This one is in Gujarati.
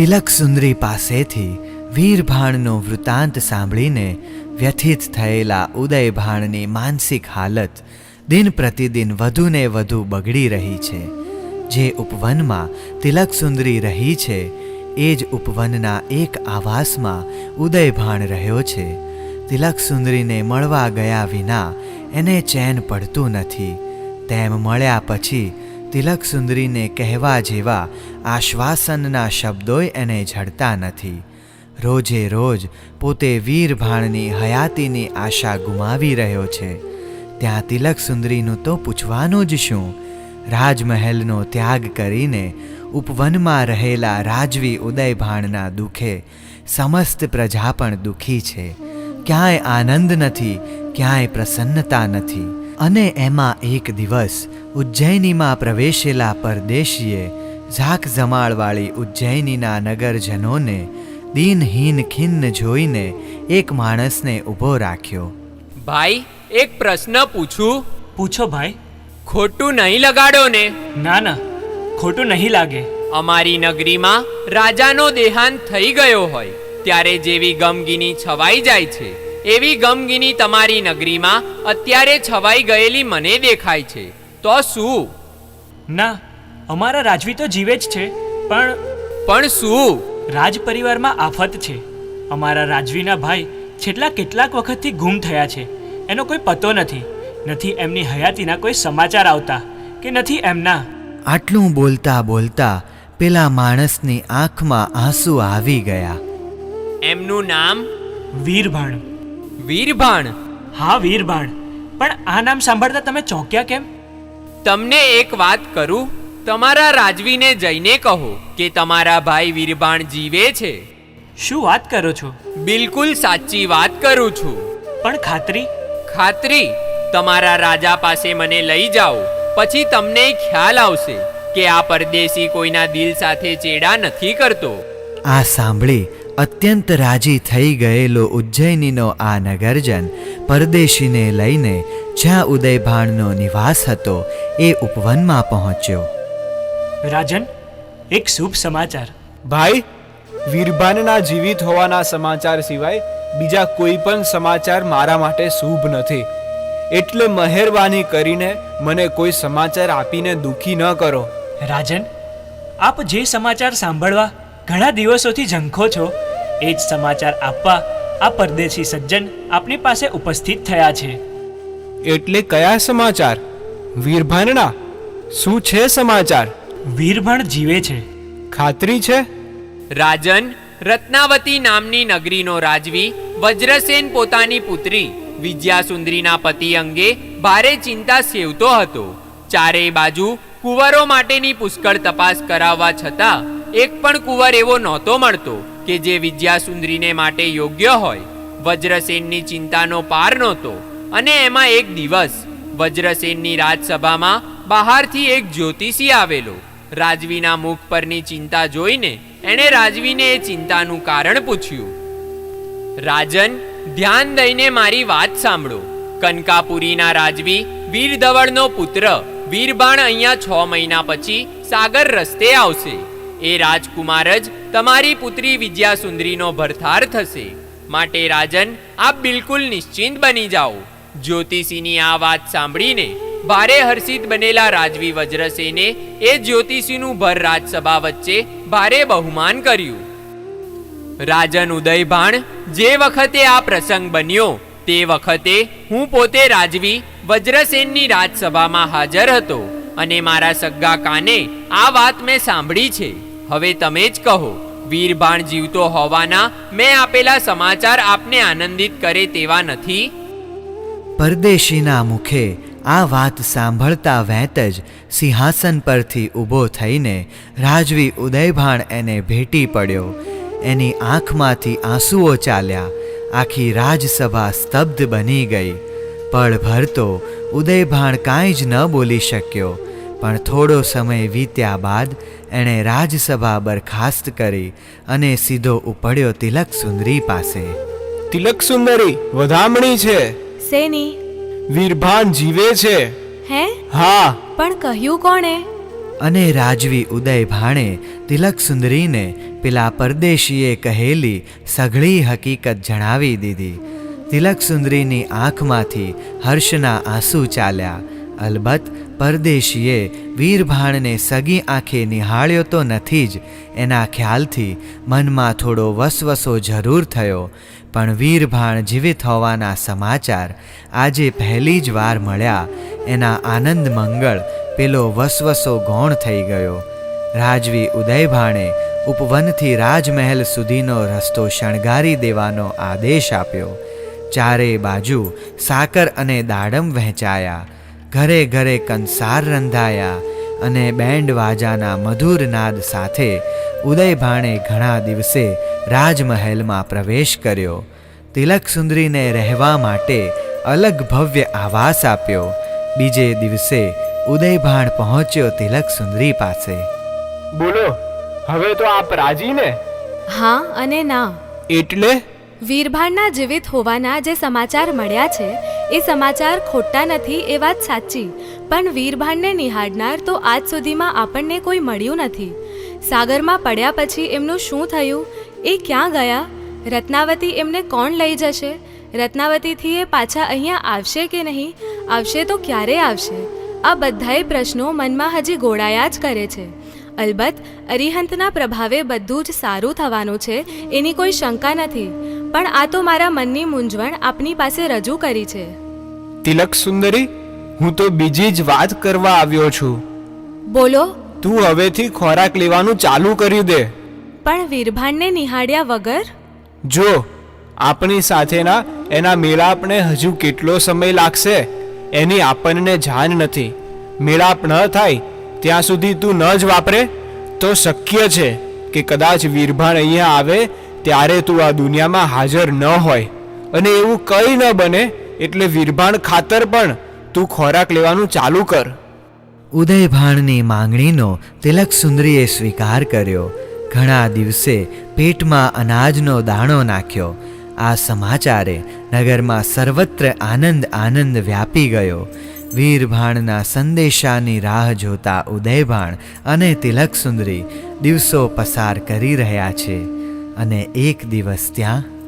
તિલક સુંદરી પાસેથી વીરભાણનો વૃત્તાંત સાંભળીને વ્યથિત થયેલા ઉદયભાણની માનસિક હાલત દિન પ્રતિદિન વધુને વધુ બગડી રહી છે. જે ઉપવનમાં તિલક સુંદરી રહી છે, એ જ ઉપવનના એક આવાસમાં ઉદયભાણ રહ્યો છે. તિલક સુંદરીને મળવા ગયા વિના એને ચેન પડતું નથી. તેમ મળ્યા પછી તિલક સુંદરીને કહેવા જેવા આશ્વાસનના શબ્દોય એને જડતા નથી. રોજે રોજ પોતે વીરભાણની હયાતીની આશા ગુમાવી રહ્યો છે. ત્યાં તિલક સુંદરીનું તો પૂછવાનું જ શું? રાજમહેલનો ત્યાગ કરીને ઉપવનમાં રહેલા રાજવી ઉદયભાણના દુઃખે સમસ્ત પ્રજા પણ દુઃખી છે. ક્યાંય આનંદ નથી, ક્યાંય પ્રસન્નતા નથી. અને એમાં એક દિવસ ઉજ્જૈનીમાં પ્રવેશેલા પરદેશીએ ઝાક જમાળવાળી ઉજ્જૈનીના નગરજનોને દિનહીન ખિન્ન જોઈને એક માણસને ઊભો રાખ્યો. ભાઈ એક પ્રશ્ન પૂછું? પૂછો ભાઈ. ખોટું નહીં લગાડો ને. ના ના. ખોટું નહીં લાગે. અમારી નગરીમાં રાજાનો દેહાંત થઈ ગયો હોય ત્યારે જેવી ગમગીની છવાઈ જાય છે. એવી ગમગીની તમારી નગરીમાં અત્યારે છવાઈ ગયેલી મને દેખાય છે. તો શું? ના અમારા રાજવી તો જીવે જ છે પણ પણ શું? રાજ પરિવારમાં આફત છે. અમારા રાજવીના ભાઈ છેલ્લા કેટલાક વખતથી ગુમ થયા છે. એનો કોઈ પતો નથી. નથી એમની હયાતીના કોઈ સમાચાર આવતા કે નથી એમના. આટલું બોલતા બોલતા પેલા માણસની આંખમાં આંસુ આવી ગયા. એમનું નામ? વીરભાણ. વીરભાણ. હા વીરભાણ. પણ આ નામ સાંભળતા તમે ચોંક્યા કેમ? તમને એક વાત કરું તમારા રાજવીને જઈને કહો કે તમારા ભાઈ વીરભાણ જીવે છે. શું વાત કરો છો? બિલકુલ સાચી વાત કરું છું. પણ ખાતરી? ખાતરી તમારા રાજા પાસે મને લઈ જાઓ પછી તમને ખ્યાલ આવશે કે આ પરદેશી કોઈના દિલ સાથે ચેડા નથી કરતો. આ સાંભળી અત્યંત રાજી થઈ ગયેલો ઉજ્જૈનીનો આ નગરજન પરદેશીને લઈને જ્યાં ઉદયભાણનો નિવાસ હતો એ ઉપવનમાં પહોંચ્યો. રાજન એક શુભ સમાચાર. ભાઈ વીરભાનના જીવિત હોવાના સમાચાર સિવાય બીજા કોઈ પણ સમાચાર મારા માટે શુભ નથી. એટલે મહેરબાની કરીને મને કોઈ સમાચાર આપીને દુખી ન કરો. રાજન આપ જે સમાચાર સાંભળવા ઘણા દિવસોથી ઝંખો છો. એ જ સમાચાર આપવા આ પરદેશી સજ્જન આપની પાસે ઉપસ્થિત થયા છે. એટલે કયા સમાચાર? વીરભણના? શું છે સમાચાર? વીરભણ જીવે છે. ખાતરી છે? રાજન રત્નાવતી નામની નગરીનો રાજવી વજ્રસેન પોતાની પુત્રી વિદ્યાસુંદરીના પતિ અંગે ભારે ચિંતા સેવતો હતો. ચારેય બાજુ કુંવરો માટેની પુષ્કળ તપાસ કરાવવા છતાં એક પણ કુંવર એવો નહોતો મળતો કે જે વિદ્યાસુંદરીને માટે યોગ્ય હોય. વજ્રસેનની ચિંતાનો પાર નહોતો. અને એમાં એક દિવસ, વજ્રસેનની રાજસભામાં બહારથી એક જ્યોતિષી આવેલો. રાજવીના મુખ પરની ચિંતા જોઈને એણે રાજવીને એ ચિંતાનું કારણ પૂછ્યું. રાજન, ધ્યાન દઈને મારી વાત સાંભળો. કનકાપુરીના રાજવી વીરધવળનો પુત્ર વીરબાણ અહીંયા છ મહિના પછી સાગર રસ્તે આવશે. એ રાજકુમાર જ તમારી પુત્રી વિદ્યાસુંદરીનો ભરથાર થશે. માટે રાજન, આપ બિલકુલ નિશ્ચિંત બની જાઓ. જ્યોતિષીની આ વાત સાંભળીને ભારે હર્ષિત બનેલા રાજવી વજ્રસેને એ જ્યોતિષીનું ભર રાજસભા વચ્ચે ભારે બહુમાન કર્યું. રાજન ઉદયભાણ, જે વખતે આ પ્રસંગ બન્યો, તે વખતે હું પોતે રાજવી વજ્રસેનની રાજસભામાં હાજર હતો અને મારા સગ્ગા કાને આ વાત મેં સાંભળી છે. હવે તમે જ કહો, વીરબાણ જીવતો હોવાના મેં આપેલા સમાચાર આપને આનંદિત કરે તેવા નથી? પરદેશીના મુખે આ વાત સાંભળતા વેંત જ સિંહાસન પરથી ઊભો થઈને રાજવી ઉદયભાણ એને ભેટી પડ્યો. એની આંખમાંથી આંસુઓ ચાલ્યા. આખી રાજસભા સ્તબ્ધ બની ગઈ. પળભર તો ઉદયભાણ કાંઈ જ ન બોલી શક્યો. પણ થોડો સમય વીત્યા બાદ એણે રાજસભા બરખાસ્ત કરી અને સીધો ઉપડ્યો તિલક સુંદરી પાસે. તિલક સુંદરી વધામણી છે. સેની વીરભાન જીવે છે. હે? હા. પણ કહ્યું કોણે? અને રાજવી ઉદય ભાણે તિલક સુંદરીને પેલા પરદેશીએ કહેલી સઘળી હકીકત જણાવી દીધી. તિલક સુંદરીની આંખમાંથી હર્ષના આંસુ ચાલ્યા. અલબત્ત પરદેશીએ વીરભાણને સગી આંખે નિહાળ્યો તો નથી જ. એના ખ્યાલથી મનમાં થોડો વસવસો જરૂર થયો. પણ વીરભાણ જીવિત હોવાના સમાચાર આજે પહેલી જ વાર મળ્યા. એના આનંદ મંગળ પેલો વસવસો ગૌણ થઈ ગયો. રાજવી ઉદયભાણે ઉપવનથી રાજમહેલ સુધીનો રસ્તો શણગારી દેવાનો આદેશ આપ્યો. ચારે બાજુ સાકર અને દાડમ વહેંચાયા. ઘરે ઘરે કંસાર રંધાયા અને બેન્ડ વાજાના મધુર નાદ સાથે ઉદયભાણે ઘણા દિવસે રાજમહેલમાં પ્રવેશ કર્યો. તિલક સુંદરીને રહેવા માટે અલગ ભવ્ય આવાસ આપ્યો. બીજે દિવસે ઉદયભાણ પહોંચ્યો તિલક સુંદરી પાસે. બોલો હવે તો આપ રાજી ને? હા અને ના. એટલે? વીરભાણના જીવિત હોવાના જે સમાચાર મળ્યા છે એ સમાચાર ખોટા નથી એ વાત સાચી. પણ વીરભાણને નિહાળનાર તો આજ સુધીમાં આપણને કોઈ મળ્યું નથી. સાગરમાં પડ્યા પછી એમનું શું થયું? એ ક્યાં ગયા? રત્નાવતી એમને કોણ લઈ જશે? રત્નાવતીથી એ પાછા અહીંયા આવશે કે નહીં? આવશે તો ક્યારે આવશે? આ બધાય પ્રશ્નો મનમાં હજી ગોળાયા જ કરે છે. અલબત્ત અરિહંતના પ્રભાવે બધું જ સારું થવાનું છે એની કોઈ શંકા નથી. પણ આ તો મારા મનની મૂંઝવણ આપની પાસે રજૂ કરી છે. તિલક સુંદરી હું તો બીજી જ વાત કરવા આવ્યો છું. બોલો. તું હવેથી ખોરાક લેવાનું ચાલુ કરી દે. પણ વીરભાનને નિહાળ્યા વગર? જો આપણી સાથેના એના મેળાપને હજુ કેટલો સમય લાગશે એની આપણને જાણ નથી. મેળાપ ન થાય ત્યાં સુધી તું ન જ વાપરે તો શક્ય છે કે કદાચ વીરભાન અહીંયા આવે ત્યારે તું આ દુનિયામાં હાજર ન હોય. અને એવું કંઈ ન બને, એટલે વીરભાણ ખાતર પણ તું ખોરાક લેવાનું ચાલુ કર. ઉદયભાણની માંગણીનો તિલક સુંદરીએ સ્વીકાર કર્યો. ઘણા દિવસે પેટમાં અનાજનો દાણો નાખ્યો. આ સમાચારે નગરમાં સર્વત્ર આનંદ આનંદ વ્યાપી ગયો. વીરભાણના સંદેશાની રાહ જોતા ઉદયભાણ અને તિલક સુંદરી દિવસો પસાર કરી રહ્યા છે. અને એક દિવસ ત્યાં